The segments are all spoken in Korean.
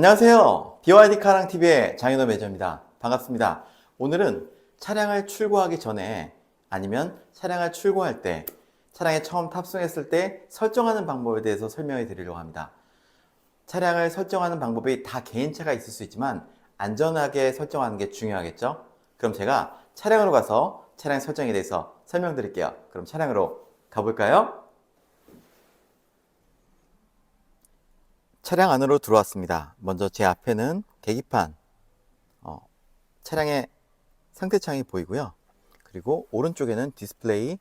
안녕하세요. BYD 카랑 TV의 장인호 매저입니다. 반갑습니다. 오늘은 차량을 출고하기 전에 아니면 차량을 출고할 때 차량에 처음 탑승했을 때 설정하는 방법에 대해서 설명해 드리려고 합니다. 차량을 설정하는 방법이 다 개인차가 있을 수 있지만 안전하게 설정하는 게 중요하겠죠? 그럼 제가 차량으로 가서 차량 설정에 대해서 설명드릴게요. 그럼 차량으로 가볼까요? 차량 안으로 들어왔습니다. 먼저 제 앞에는 계기판, 어, 차량의 상태창이 보이고요. 그리고 오른쪽에는 디스플레이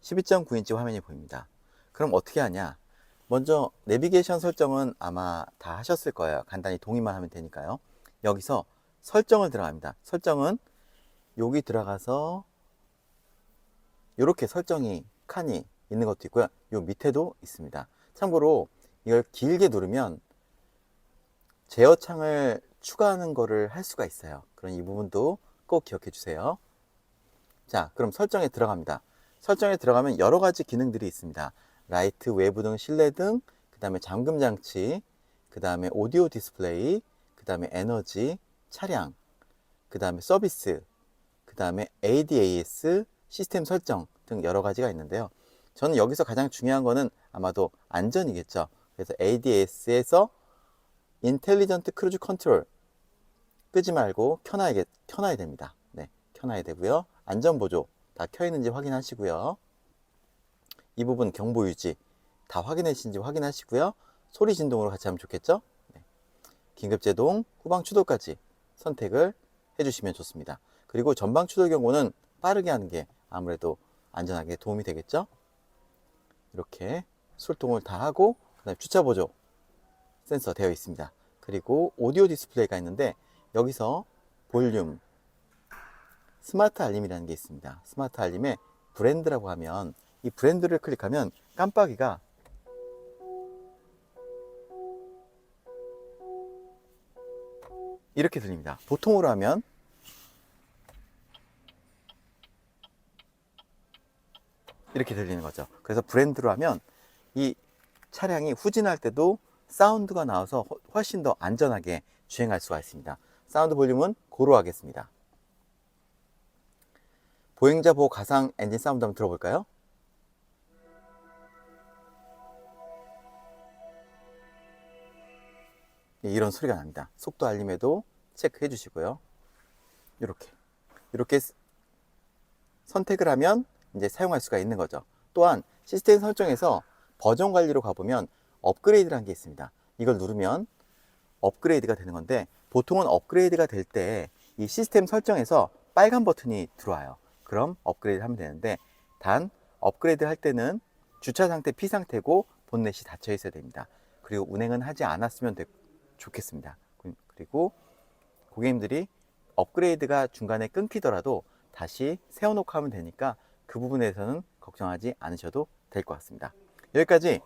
12.9인치 화면이 보입니다. 그럼 어떻게 하냐? 먼저 내비게이션 설정은 아마 다 하셨을 거예요. 간단히 동의만 하면 되니까요. 여기서 설정을 들어갑니다. 설정은 여기 들어가서 이렇게 설정이 칸이 있는 것도 있고요. 요 밑에도 있습니다. 참고로 이걸 길게 누르면 제어 창을 추가하는 거를 할 수가 있어요. 그럼 이 부분도 꼭 기억해 주세요. 자, 그럼 설정에 들어갑니다. 설정에 들어가면 여러 가지 기능들이 있습니다. 라이트, 외부 등, 실내 등, 그 다음에 잠금 장치, 그 다음에 오디오 디스플레이, 그 다음에 에너지, 차량, 그 다음에 서비스, 그 다음에 ADAS, 시스템 설정 등 여러 가지가 있는데요. 저는 여기서 가장 중요한 거는 아마도 안전이겠죠. 그래서 ADAS에서 인텔리전트 크루즈 컨트롤 끄지 말고 켜놔야, 켜놔야 됩니다. 네, 켜놔야 되고요. 안전보조 다 켜 있는지 확인하시고요. 이 부분 경보 유지 다 확인하신지 확인하시고요. 소리 진동으로 같이 하면 좋겠죠? 네. 긴급 제동, 후방 추돌까지 선택을 해주시면 좋습니다. 그리고 전방 추돌 경고는 빠르게 하는 게 아무래도 안전하게 도움이 되겠죠? 이렇게 술통을 다 하고 그다음에 주차 보조 센서 되어 있습니다. 그리고 오디오 디스플레이가 있는데 여기서 볼륨 스마트 알림이라는 게 있습니다. 스마트 알림에 브랜드라고 하면 이 브랜드를 클릭하면 깜빡이가 이렇게 들립니다. 보통으로 하면 이렇게 들리는 거죠. 그래서 브랜드로 하면 이 차량이 후진할 때도 사운드가 나와서 훨- 훨씬 더 안전하게 주행할 수가 있습니다. 사운드 볼륨은 고로 하겠습니다. 보행자 보호 가상 엔진 사운드 한번 들어볼까요? 네, 이런 소리가 납니다. 속도 알림에도 체크해 주시고요. 이렇게 이렇게 선택을 하면 이제 사용할 수가 있는 거죠. 또한 시스템 설정에서 버전 관리로 가보면 업그레이드라는 게 있습니다. 이걸 누르면 업그레이드가 되는 건데 보통은 업그레이드가 될 때 이 시스템 설정에서 빨간 버튼이 들어와요. 그럼 업그레이드 하면 되는데 단 업그레이드 할 때는 주차 상태 피 상태고 본넷이 닫혀 있어야 됩니다. 그리고 운행은 하지 않았으면 되- 좋겠습니다. 그리고 고객님들이 업그레이드가 중간에 끊기더라도 다시 세워놓고 하면 되니까 그 부분에서는 걱정하지 않으셔도 될 것 같습니다. 여기까지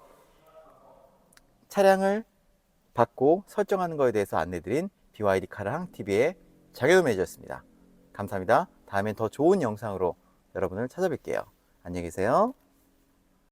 차량을 받고 설정하는 것에 대해서 안내드린 BYD 카랑 TV의 장현우 매니저였습니다. 감사합니다. 다음엔 더 좋은 영상으로 여러분을 찾아뵐게요. 안녕히 계세요.